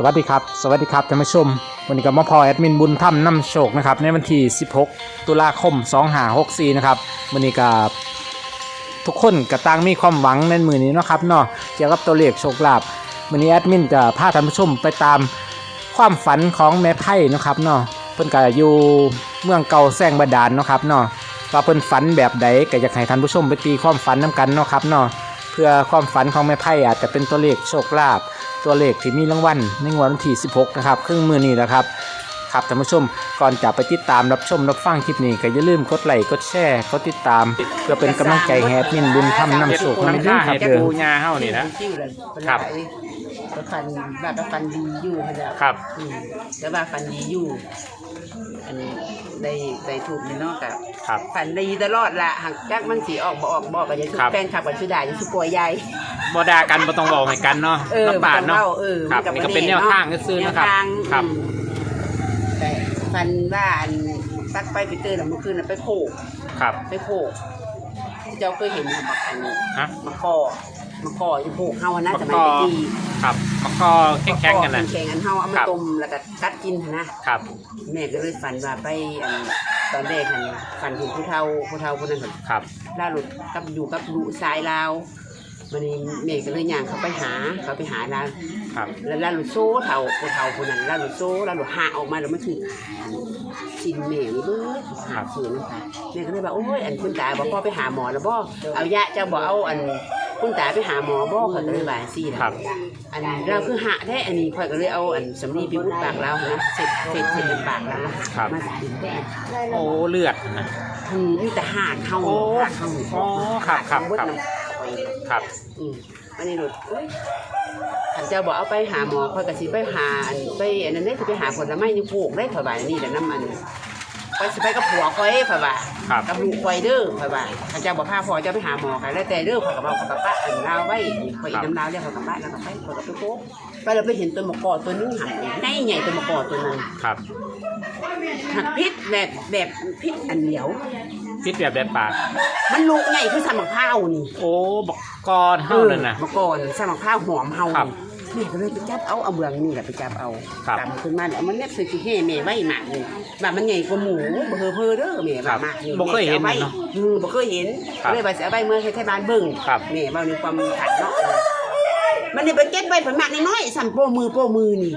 สวัสดีครับ สวัสดีครับท่านผู้ชม วันนี้ก็มาพอแอดมินบุญถ้ำน้ำโชคนะครับในวันที่ 16 ตุลาคม 2564 นะครับวันนี้ก็ทุกคนก็ต่างมีความหวังในมือนี้เนาะครับเนาะเกี่ยวกับตัวเลขโชคลาภวันนี้แอดมินจะพาท่านผู้ชมไปตามความฝันของแม่ไพ่นะครับเนาะเพิ่นก็อยู่เมืองเก่าแซงบาดาลเนาะครับเนาะว่าเพิ่นฝันแบบใดก็อยากให้ท่านผู้ชมไปตีความฝันนํกันเนาะครับเนาะ พื่อความฝันของแม่ไพ่อาจจะเป็นตัวเลขโชคลาภตัวเลขที่มีรางวัลในงวดวันที่ 16 นะครับครึ่งมือนี้นะครับครับท่านผู้ชมก่อนจะไปติดตามรับชมรับฟังคลิปนี้ก็อย่าลืมกดไลค์กดแชร์กดติดตาม เพื่อเป็นกำลังใจให้แฮปมินบุญทำนำโชคในเรื่องครับเด้อ ปูยาเฮานี่นะชื่อเลยเป็นครับ ก็ฟันแบบว่าฟันดีอยู่เขาจะครับ อืมแต่ว่าฟันดีอยู่ อันนี้ได้ได้ถูกนี่เนาะกับครับ ฟันดีตลอดละหากจักมันสีออกบ่ออกบ่ก็จะถูกครับแฟนคลับกับชื่อด่าจะถูกป่วยใหญ่ บ่ด่ากันบ่ต้องเว้าให้กันเนาะเออลำบากเนาะบ่ต้องว้เออครับมันี่ก็เป็นแนวทางซื่อๆนะครับแวทางครับ อืมแต่ฟันว่าอันตักไปไปเตอร์เมื่อคืนน่ะไปโผล่ครับ ไปโผล่เจ้าเคยเห็นนะบักอันนี้ฮะ มะกอ มะกออยู่โผล่เฮาอะนะมะสกมัยอตะกี้ครับมันก็แข็งๆกันนะแข็งๆอันเฮาเอาคมารับ ต้มแล้วก็กัดกินหั้นนะครับ แม่ก็เลยฝันว่าไปอันตอนแรกหันฝันถึงผู้เฒ่าผู้เฒ่าคนนั้นหั่น ครับ ล่าหลุดกับอยู่กับลูกชายลาววันนี้แม่ก็เลยย่างเขาไปหาเขาไปหาลาวครับ แล้วล่าหลุดโซ่เฒ่าผู้เฒ่าคนนั้นล่าหลุดโซ่ล่าหลุดหาออกมาแล้วมาถึงชินแม่นี่เบิดหาคืนนะคะแม่ก็เลยว่าโอ้ยอันคุณตาบอกพ่อไปหาหมอแล้วบ่เอายะเจ้าบอกเอาอัน คุณตาไปหาหมอบ่เขาก็เลยว่าซี่นะครับ อันเราคือหะได้อันนี้ค่อยก็เลยเอาอันสำลีไปอุดปากเรานะเสร็จเสร็จเสร็จในปากเรานะครับ มาจากดินได้โอ้เลือดนะ อืมมีแต่หากเข้าโอ้หากเข้าอ๋อครับครับเดครับน้ำไปครับ อืมอันนี้หลุดอุ้ยขันเจ้าบอกเอาไปหาหมอค่อยก็สิไปหาอันไปอันนั้นได้สิไปหาผลไม้นี่ปลูกได้ถวายนี่แต่น้ำมัน ไปสิไปกับผัวค่อยถวายครับ กับลูกค่อยเด้อถวายขันเจ้าบอกพาพ่อเจ้าไปหาหมอกันแล้วแต่เด้อข่อยกับเรากับป้าอันลาวไว้ข่อยอีน้ำลาวเรียกข่อยกับป้าแล้วก็ไปข่อยกับไปโป๊ะไปเราไปเห็นตัวมะกอตัวนึงหันในใหญ่ตัวมะกอตัวนึงครับหักพิษแบบแบบพิษอันเหนียว พิษแบบแดดปาก มันลูกใหญ่คือสมักข้าวนี่โอ้บักกอนเฮานั่นน่ะมะกอนสมักข้าวหอมเฮาครับ นี่ แม่ก็เลยไปจับเอาเอาเบืองนี่แหละไปจับเอาครับตามขึ้นมาเนี่ยเอามันเน็บใส่ขี้เห่แม่ไว้หมากนี่แบบมันใหญ่กว่าหมูบ่เฮอเพอเด้อแม่ครัว่าบมากนี่บ่เคยเห็นแม่สิอาไว้เนาะอืมบ่เคยเห็นครับเลยว่าสิเอาไว้เมื่อให้ไทบ้านเบิ่งครับ แม่เว้าในความขัดเนาะมันนี่ไปเก็บไว้ผลหมากน้อยๆสั่นโป้มือโป้มือนี่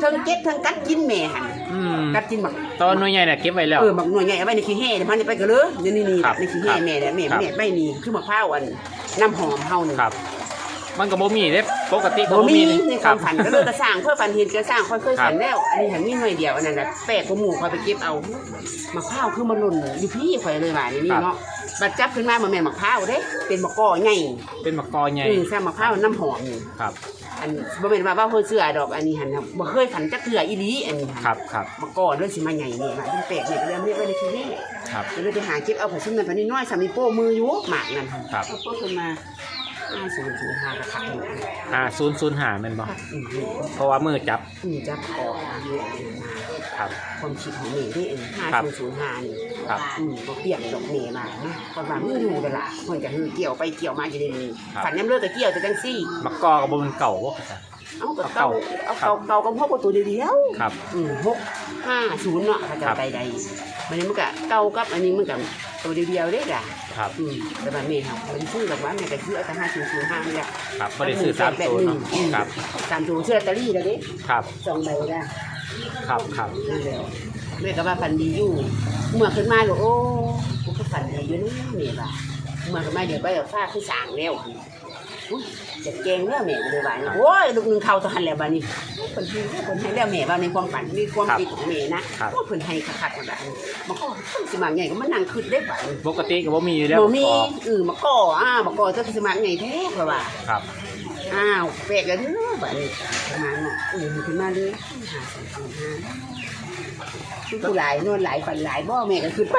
เทั้งเก็บเทั้งกัดกินแม่หั่นอืมกัดกินบัก ตอนหน่วยใหญ่น่ะเก็บไว้แล้ว เออบักหน่วยใหญ่เอาไว้ในขี้เห่เดี๋ยวมันจะไปกันเลยนี่นี่นี่ครับในขี้เห่แม่เนี่ยแม่ครับ แม่ไม่นี่คือมะพร้าวอันน้ำหอมเฮานี่ครับ มันก็บ่มีเด้ปกติก็บ่บ่มีมีในควรับคามฝันก็เลยกระสร้างเพื่อฝันเห็นกระสร้างค่อยเคยครับฝันแล้ว อันนี้เห็นมีหน่วยเดียวอันนั้นน่ะแปลกกว่าหมู่คอยไปเก็บเอามะพร้าวคือมันหล่นอยู่พี่ข่อยเลยว่านี่นี่เนาะบัดจับขึ้นมามันแม่นมะพร้าวเด้ เป็นมะกอใหญ่เป็นมะกอใหญ่อือแซ่มะพร้าวน้ำหอมนี่ครับอันบ่แม่นว่าว่าเพิ่นเสื้อดอกอันนี้หั่นน่ะบ่เคยฝันจักเทื่ออีหลีอันนี้หั่นครับครับมะกอเด้อสิมาใหญ่นี่ว่าเป็นแปลกนี่ก็เลยเอามาเรียกไว้ในที่นี่ครับก็เลยไปหาเก็บเอาผัดชิ้นนั้นผัดนี้น้อยสามีโป้มืออยู่หมากนั่นครับ เอาโป้ขึ้นมา ห้าศูนย์ศูนย์ห้ากระขับหนึ่งอ่า005แม่นบ่อืมเพราะว่ามือจับอืมจะขอเนี่ยครับ ความคิดของเมย์ที่เองห้าครับศูนย์ศูนย์ห้านี่ครับ อืมก็เปลี่ยนดอกเมย์มานะคนว่ามืออยู่กันละคนจะฮือเกี่ยวไปเกี่ยวมาอยู่ในนี้ครับ ฝันย้ำเลิกกับเกี่ยวแต่จังซี่มะกอก็บ่มันเก่าบ่ครับ เอากับเก่าเก่าเอาเก่าเก่ากับพวกประตูเดียวครับ อืมหกห้าศูนย์เนาะเขาจะครับ ไปใดมันนี้มันก็เก่ากับอันนี้มันกับ ตัวเดียวๆเด้ล่ะครับอืมแต่ว่าเมย์ครับมันซื้อแบบว่าเมย์ก็ซื้อเอาแต่ห้าศูนย์ศูนย์ห้านี่แหละครับบ่ได้ซื้อสามตัวเนาะครับสามศูนย์ซื้อลอตเตอรี่แล้วดิครับสองใบได้ครับครับนั่นแหละแม่ก็ว่าฝันดีอยู่เมื่อขึ้นมาก็โอ้กูก็ฝันดีอยู่นะแม่ว่าเมื่อขึ้นมาเดี๋ยวไปเอาฟ้าขึ้นสร้างแล้วอุ๊ย จะแกงแล้วแม่ก็เลยว่าโอ้ยลูกหนึงเข้าตะหันแล้วบ้านี้คนให้คนให้แล้วแม่ว่าในความฝันมีความคิดของแม่นะว่าคนให้คักๆแบบนี้มันก็สิมาใหญ่ก็มันนั่งคิดได้บ่านี้ปกติก็บ่มีอยู่แล้วบ่มีมะกอเออมาก่ออ้ามาก่อเจ้าสิมาใหญ่แท้เพราะว่าครับ อ้าวแปลกแล้วเด้อบัดนี้ประมาณเนาะเออมันขึ้นมาเลยหาสองสี่ห้าคือผู้หลายนวลหลายฝันหลายบ่แม่ก็ขึ้นไป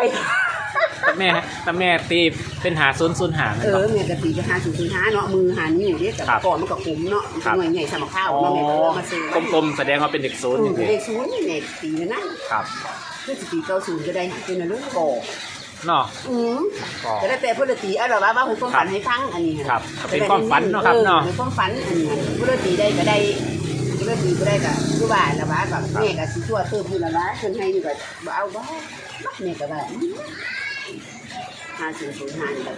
แต่แม่แต่แม่ตีเป็นหา005แม่เอนบ่อแม่ก็ตีก็หาสี่สี่ห้าเนาะมือหันอยู่เด้แต่ครับก่อนมันก็คุ้มเนาะมันครัก็บหน่วยใหญ่สมัครข้าวอ๋อเนาะแม่ก็เลยเอามาซื้อกลมๆแสดงว่าเป็นเด็กศูนย์อืจมริงเลขศูนย์นี่แม่ตีนะนั่นๆครับคือสิตีเก้าศูนย์ก็ได้เป็นอะไรก่อเนาะอืมก็แต่แล้วแต่เพื่อนตีเอาหรอว่าว่าผมความฝันให้ฟังอันนี้ครับเป็นความฝันเนาะครับเนาะเป็นความฝันอันนี้เพื่อนตีได้ก็ได้ก็เลยดีก็ได้กับผู้บ่ายละบ้ากับแม่กับสิชั่วเติมอยู่ละบ้าเพิ่นให้อยู่กับบ่เอาบ่แม่ก็ว่า ห้าศูนย์ศูนย์ห้านี่แหละ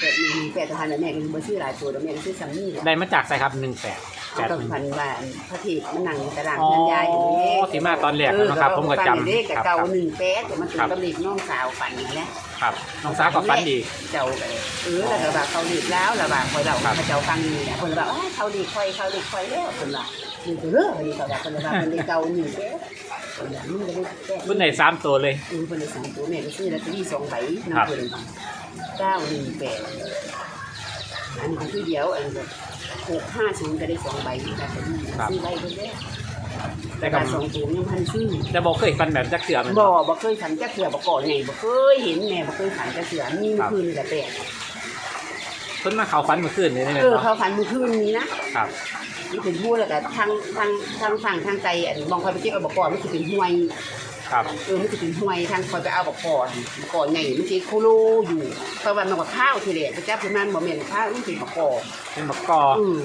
เกิดมีแปดทหารแม่ก็บ่ชื่อหลายตัวแม่ก็ชื่อซัมมี่แหละได้มาจากใส่ครับหนึ่งแปดแปเอาดต้องหนึ่งพันว่าพระเทพมันนั่งอยู่ตารางอ๋อเงินยายอยู่นี่ที่มาตอนแรกนะครับ ผมก็จำเลขกับครับ เก่าครับหนึ่งแปดแต่มันเป็นครับกำลิบน้องสาวฝันอย่างนี้ครับน้องสาวกับฟันดี เจ้าก็เลยเออแล้วก็แบบเขาดีดแล้วแล้วแบบคอยเราครับพระเจ้าฟังนี่แหละคนแบบเขาดีดคอยเขาดีดคอยแล้วคนละ นี่ก็เรื่องนี่ก็แบบคนละแบบคนเก่าหนึ่งแปดคนละมึงก็ได้แปดเพิ่นได้สามตัวเลยเออคนละสองตัวแม่ก็ซื้อลอตเตอรี่สองใบครัน้ำบเพิ่นเก้าหนึ่งแปดอันนี้ก็คือเดียวอันนี้หกห้าศูนย์ก็ได้สองใบลอตเตอรี่ซื้อใบเพิ่นได้แต่แต่ก็การสองตัวยังพันชื่อแต่บอกเคยฟันแบบจักเสือแมัน บ่บ่เคยฝันจักเถื่อบ่ก่อนไงบ่เคยเห็นแม่บ่เคยฝันจักเถื่อมีเมื่อคืนนี่แหละแปลกเพิ่นมาเขาฟันเมื่อคืนนี่นี่เออเนาะเขาฝันเมื่อคืนนี้นะครับ นี่เป็นผู้แล้วก็ทางทางทางฝั่งทางใจอันมองคอยไปเก็บเอาบ่ก่อนมันสิเป็นห้วยครับ เออมันสิเป็นห้วยทางคอยไปเอาบ่ก่อนบ่ก่อนใหญ่มันสิโคโลอยู่เพราะว่ามันก็ข้าวทีแหละไปจับขึ้นมาบ่แม่นข้าวมันสิบ่ก่อนเป็นบักกออือ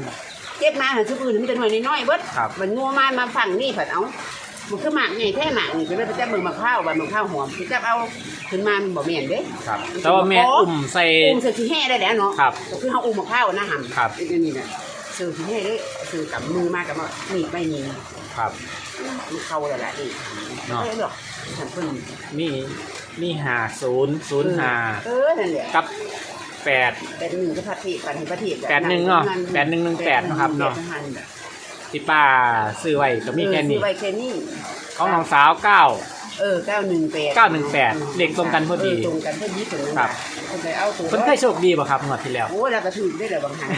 เก็บมาหาชุดอื่นมันจะหน่วยน้อยๆเบิดครับมันงัวมามาฝั่งนี่ผัดเอามันคือหมากใหญ่แท้หมากนี่ก็เลยไปจับเบิ่งมะพร้าวบัดมะพร้าวหอมไปจับเอาขึ้นมามันบ่แม่นเด้ครับแต่ว่าแม่อุ่มใส่อุ้มเสือขี้แห่ได้แล้วเนาะครับก็คือเขาอุ้มมะพร้าวนะหำครับอันนี้น่ะ เสือขี้แห่ได้เสือกับมือมากับมาหนีบไม่หนีครับมันเข้าแล้วล่ะนี่เนาะเอ้ยหรอกฉันเพิ่นมีมีหาศูนย์ศูนย์หาเออนั่นแหละกับแปด แปดหนึ่งก็พัดทีปันให้พัดทีแปดหนึ่งเนาะแปดหนึ่งหนึ่งแปดนะครับเนาะ ที่ป้าซื้อไว้ก็มีแค่นี้ซื้อไว้แค่นี้ของน้องสาวเก้า เออเก้าหนึ่งแปด918เลขตรงกันพอดีตรงกันพอดีถึงนั้นครับคนไปเอาตัวเพิ่นเคยโชคดีป่ะครับงวดที่แล้ว โอ้แล้วก็ถือได้เลยบางหัน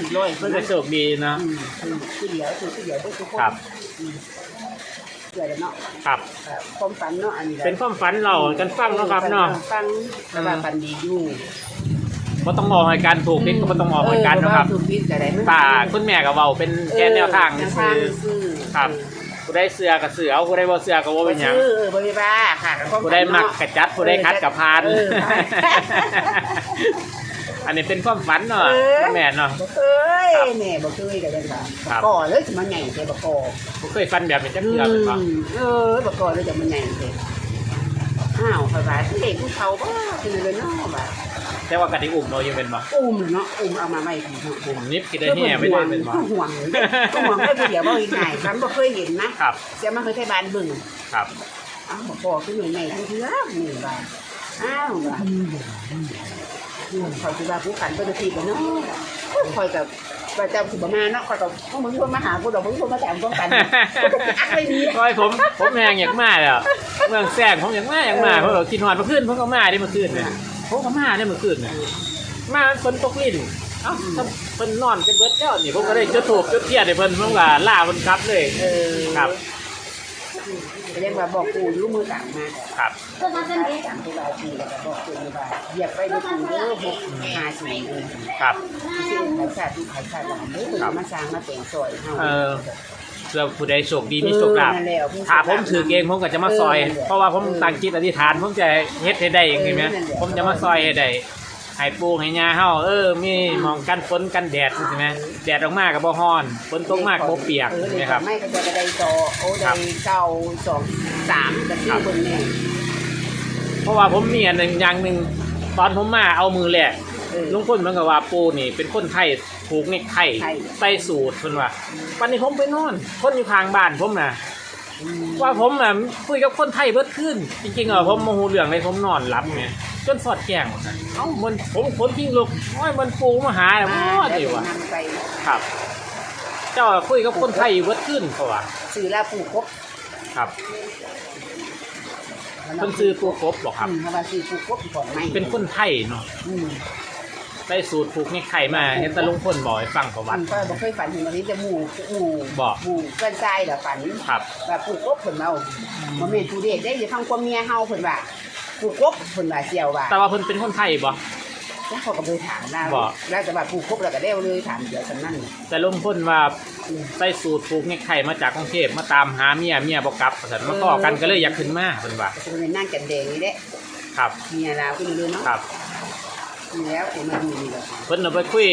ถือร้อยเพิ่นเคยโชคดีเนาะ อืมถือคือเดียวถือคือเดียวทุกคนครับ อืมเกิดแล้วเนาะครับ ครับความฝันเนาะอันนี้แหละเป็นความฝันเรากันฟังเนาะครับเนาะ ฟังแต่ว่าฝันดีอยู่ บ่ต้องออกให้การถูกนิดก็บ่ต้องออกให้การเนาะครับ เออถูกผิดก็ได้มันป้าคุณแม่ก็เว้าเป็นแค่แนวทางแนวซื่ทางอซื่อครับ ผู้ได้เสือก็เสือเอาผู้ได้บ่เสือก็บ่เป็นหยังซื่อเออบ่มีบ้าค่ะความฝันผู้ได้มักกระจัดผู้ได้คัดกับพาน เออ อันนี้เป็นความฝันเนาะแม่เนาะ บ่เคยแม่บ่เคยก็ได้ค่ะครับ ก่อเลยจะมาใหญ่แต่บ่ก่อบ่เคยฝันแบบนี้จักเทื่อเป็นบ่มเออบ่ก่อเลยจะมาใหญ่แต่อ้าวเขาว่าเด็กผู้เขาบ่คือเลยเนาะบ่า แต่ว่ากะทิอุ่มเรายังเป็นบ่อุ้มเนาะอุ้มเอามาไว้ที่หูอุ่มนิบกี่ได้แห่ไม่ได้เป็นบ่คือห่วงคือห่วงก็เดี๋ยวบ่ง่ายฉันบ่เคยเห็นนะครับเสียมาเคยไทบ้านเบิ่งครับอ้าวบ่ก่อคือหน่วยใหญ่ทั้งเทื่อนี่บ่าอ้าวบ่าเขาสิว่าผู้ขันเจ้าหน้าที่ก็เนาะคอยกับว่าเจ้าสิบ่มาเนาะคอยกับพวกมึงคนมาหากูดอกมึงคนมาแต่งต้องกันอักเลยนี่โอ้ยผมผมแหงอยากมาแล้วเมืองแซงผมอยากมาอยากมาเพราะเรากินหอดเมื่อคืนผมก็มาได้เมื่อคืนเนี่ย ผมก็มาได้เมื่อคืนเนี่ยมาฝนตกลิ้นเอ้าถ้าเพิ่นนอนเป็นเบิดแล้วนี่ผมก็ได้จุดถูกจุดเทียนให้เพิ่นผมก็ล่าเพิ่นครับเลยเออครับเรียกว่าบอกกูอยู่มือต่างมาครับก็มากันนี้ต่างตัวบายทีแล้วก็บอกกูอยู่บายเหยียบไปดูกูเด้อหกห้าสี่เลยครับซึ่งขายชาติที่ขายชาติหลังเด้อเพิ่นมาสร้างมาแต่งซอยเฮาเออ เพื่อผู้ใดโชคดีมีโชคลาภเออนั่นแหละถ้าผมถือเองผมก็จะมาซอย เออนั่นแหละเพราะว่าผมตั้งจิตอธิษฐานผมจะเฮ็ดให้ได้เองเห็นไหมเออนั่นแหละ ผมจะมาซอยให้ได้ให้ปูให้ยาเฮาเออมีหมองกันฝนกันแดดใช่ไหมแดดออกมาก็บ่ฮ้อนฝนตกมาก็บ่เปียกเออใช่ไหมเลยครับ ไม่ก็จะได้ต่อโอ้ได้เก้าสองสามก็ชื่อเบิ่งแน่เพราะว่าผมมีอันหนึ่งอย่างหนึ่งตอนผมมาเอามือแหลกเออลุงพลมันก็ว่าปูนี่เป็นคนไทย ผูกเนกไทยไทยใส่สูตรเพิ่นว่าวันนี้ผมไปนอน คนอยู่ข้างบ้านผมน่ะว่าผมอะคุยกับคนไทยเบิดขึ้น จริงๆอะผมโมโหเรื่องเลยผมนอนหลับไงจนสอดแกล้งว่าซั่นเอ้ามันผมคนทิ้งลูกโอ้ยมันปูมาหาแล้วมอดอยู่ว่ะนำไปครับ เจ้าคุยกับคนไทยเบิดขึ้นเขาว่าซื้อลาปูครบครับเพิ่นซื้อปูครบบอกครับ อืมเขาว่าซื้อปูครบก่อนไหมเป็นคนไทยเนาะ อืม ได้สูตรผูกเนกไทยมาเห็นแตะลุงพลบอกให้ฟังประวัฝันติ ก็บ่เคยฝันเห็นแบบนี้จะหมู่หมู่บอกหมู่เพื่อนชายเหรอฝันครับแบบปลูกกบเพิ่นเอาบ่แม่นผู้เด็กได้อยู่ทางความเมียเฮาเพิ่นว่าปลูกกบเพิ่นว่าเสี่ยวว่าแต่ว่าเพิ่นเป็นคนไทยบ่ แล้วเขาก็ไปถามเราบอกแล้วแต่ว่าปลูกกบแล้วก็ได้เลยถามเดี๋ยวฉันนั่นแต่ลุงพลว่าใส่สูตรผูกเนกไทยมาจากกรุงเทพมาตามหาเมียเมียบ่กลับว่าซั่นมาพ้อกันก็เลยอยากขึ้นมาเพิ่นว่าก็จะเป็นนั่งกันแดงนี่แหละครับเมียลาวขึ้นเลยเนาะครับ นี่แล้วผมมาอยู่นี่แหละเพิ่นเอาไปคุย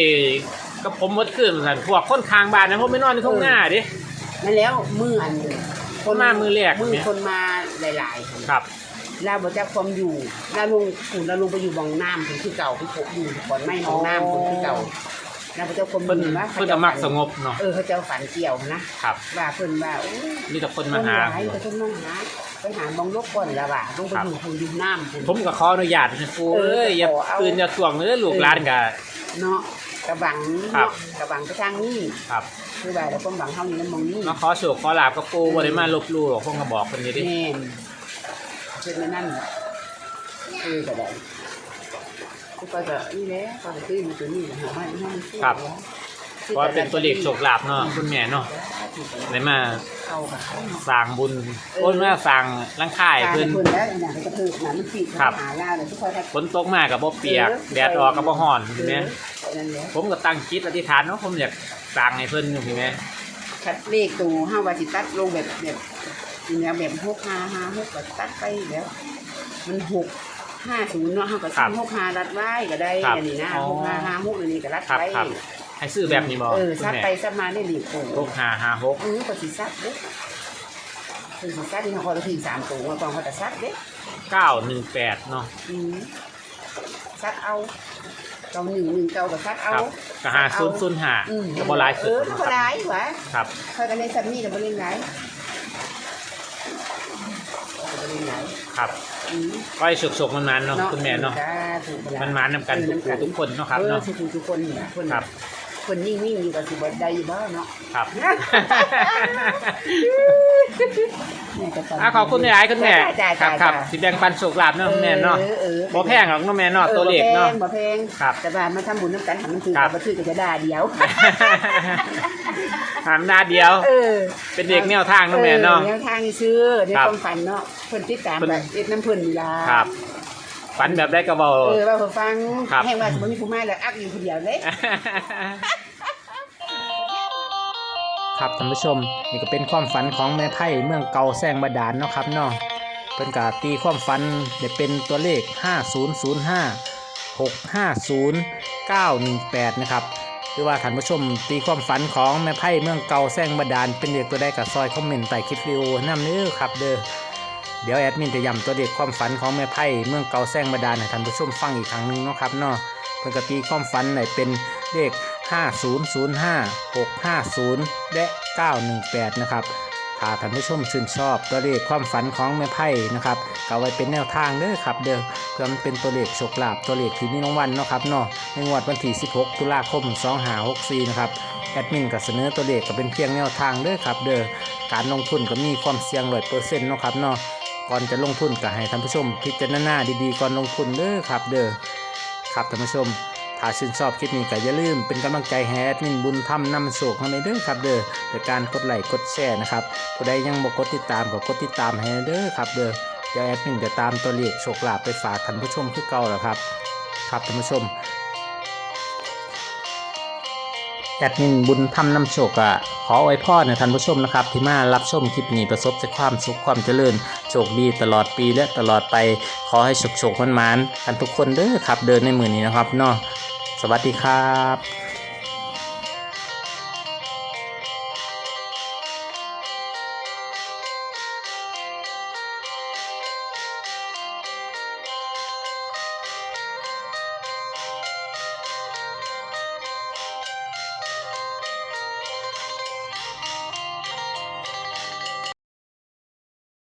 กับผมเมื่อคืนเหมือนกันพวกคนข้างบ้านนะผมไปนอนในทุ่งหน้าดินั่นแล้วมืออันคนมามือแรกมือเนี่ย คนมาหลายๆคนครับเราบอกจะความอยู่เราลงขุนเราลงไปอยู่บองน้ำคนที่เก่าที่ผมอยู่ก่อนไม่บองน้ำคนที่เก่า เราบอกจะความเพิ่นอยู่ว่าเพิ่นจะมักสงบเนาะเออเขาเจ้าฝันเกี่ยวนะครับว่าเพิ่นว่าโอ้ยมีแต่คนคมานหาหลายแต่คนมาหาไปหาบองลกก่อนแล้วว่าลงไปอยู่คนอยู่น้ำพุ่นผมก็ขออนุญาตนะครูเอ้ยอย่าเออขอเอาปืนอย่าถ่วงเนื้อลูกหลานกะเนาะกระบังครับเนาะกระบังไปทางนี้ครับคือว่าแล้วความหวังเฮานี่แล้วมองนี่มาขอโชคขอลาบกับปูบ่ได้มาลบหลู่หรอกพวกก็บอกเพิ่นอยู่ดิแม่นเป็นนั่นเออก็ได้ ก็จะนี่แหละก็จะซื้อมาตัวนี้นะฮะไม่ไม่มันซื้อครับวเพราะว่าเป็นตัวเลขโชคลาภเนาะคุณแม่เนาะได้มาเอากับเขาเนาะ สร้างบุญโอ้ยมาสร้างร่างค่ายการเพิ่นเพิ่นแล้วอย่างก็คือหนามันปิดครับ หาล่าเลยทุกคนครับฝนตกมาก็บ่เปียกแดดออกก็บ่ร้อนเอใช่อไหมนั่นแหละผมก็ตั้งจิตอธิษฐานว่าผมอยากสร้างให้เพิ่นอยู่ใช่ไหมคัดเลขตัวห้าว่าสิตัดลงแบบแบบนี่นะแบบหกห้าห้าหกก็ตัดไปแล้ว มันหก ห้าศูนย์เนาะห้าก็ซื้อหกห้ารัดไว้ก็ได้อันนี้นะหกห้าห้าหกอันนี้ก็รัดครับไว้ครับ ให้ซื้อแบบนี้บ่เออคุณซัดแม่ไปซัดมาได้ดีโอ้หกห้าห้าหกเออก็สิซัดเด้คือสิซัดที่เขาก็ทีสามตัวมาตอนเขาจะซัดเด้เก้าหนึ่งแปดเนาะอืมซัดเอาเก้าหนึ่งหนึ่งเก้าก็ซัดเอาครับก็หาศูนย์ศูนย์ห้าอืมก็บ่หลายเอสุดอนะก็ครับหลายหวะครับเขาก็เลยซัดนี่แต่บ่เล่นหลายก็บ่ เล่นหลายครับอืมก็ให้สุกๆมันๆเนาะคุณแม่เนาะจ้ถูกเวลามันมานำกันทุกผู้ทุกคนเนาะครับเออเนาะ ทุกทุกคนนี่คน ครับ คนนิ่งๆอยู่กับสิบ่ได้อยู่บ้าเนาะครับ แม่ก็ตนอะขอบคุณหลายๆคุณแม่จ้าครัจ้าบครับจ้าสิแบ่งปันโชคลาภเนาะคุณแม่เนาะออออบ่แพงหรอกเนาะแม่เนาะตัวเลขเนาะ บ่แพงครับแต่ว่ามาทำบุญน้ำกันทำมันถือครับ บ่ถือก็จะด่าเดียว หามหน้าเดียว เออเป็นเด็กแนวทางเนาะแม่เนาะ ออแนวทางนี่ซื้อในครับความฝันเนาะเพิ่นติดตามเพิ่น แบบเอ็ดน้ำเพิ่นนี่ล่ะครับ ฝันแบบได้ก็เบาเออว่าเพิ่นฟังครับ แห่งว่าสมมุติมีผู้มาแล้วอักอยู่ผู้เดียวเด้ครับท่านผู้ชมนี่ก็เป็นความฝันของแม่ไพ่เมืองเก่าแซงบาดาลเนาะครับเนาะเป็นกาตีความฝันได้เป็นตัวเลข 5005 650 918 นะครับหรือว่าท่านผู้ชมตีความฝันของแม่ไพ่เมืองเก่าแซงบาดาลเป็นเลขตัวใดกับซอยคอมเมนต์ใต้คลิปวิดีโอนำเนื้อครับเด้อ เดี๋ยวแอดมินจะย้ำตัวเลขความฝันของแม่ไพ่เมืองเก่าแซงบาดาลให้ท่านผู้ชมฟังอีกครั้งหนึงนะครับเนาะเพิ่นกตีความฝันไหนเป็นเลข 5005 650 และ 918 นะครับถ้าท่านผู้ชมชื่นชอบตัวเลขความฝันของแม่ไพ่นะครับก็เอาไว้เป็นแนวทางเด้อครับเด้อเพื่อมันเป็นตัวเลขโชคลาภตัวเลขที่มีรางวัลเนาะครับเนาะในงวดวันที่ 16 ตุลาคม 2564 นะครับแอดมินก็เสนอตัวเลขก็เป็นเพียงแนวทางเด้อครับเด้อการลงทุนก็มีความเสี่ยงร้อยเปอร์เซ็นต์เนาะครับเนาะ ก่อนจะลงทุนก็ให้ท่านผู้ชม พิจารณาดีๆก่อนลงทุนเด้อครับ เด้อครับท่านผู้ชม ถ้าชื่นชอบคลิปนี้ก็อย่าลืมเป็นกำลังใจให้แอดมินบุญทำนำโชคให้ในเด้อครับ เด้อโดยการกดไลค์กดแชร์นะครับผู้ใดยังบ่กดติดตามก็กดติดตามให้เด้อครับ เด้อเดี๋ยวแอดมินจะตามตัวเลขโชคลาภไปฝากท่านผู้ชมคือเก่าแล้วครับ ครับท่านผู้ชม แอดมินบุญทำนำโชคอะขอไว้พ่อในท่านผู้ชมนะครับ ที่มารับชมคลิปนี้ประสบแต่ความสุขความเจริญโชคดีตลอดปีและตลอดไปขอให้โชคโชคมันมันกันทุกคนเด้อครับเดินในมือนี้นะครับเนาะสวัสดีครับ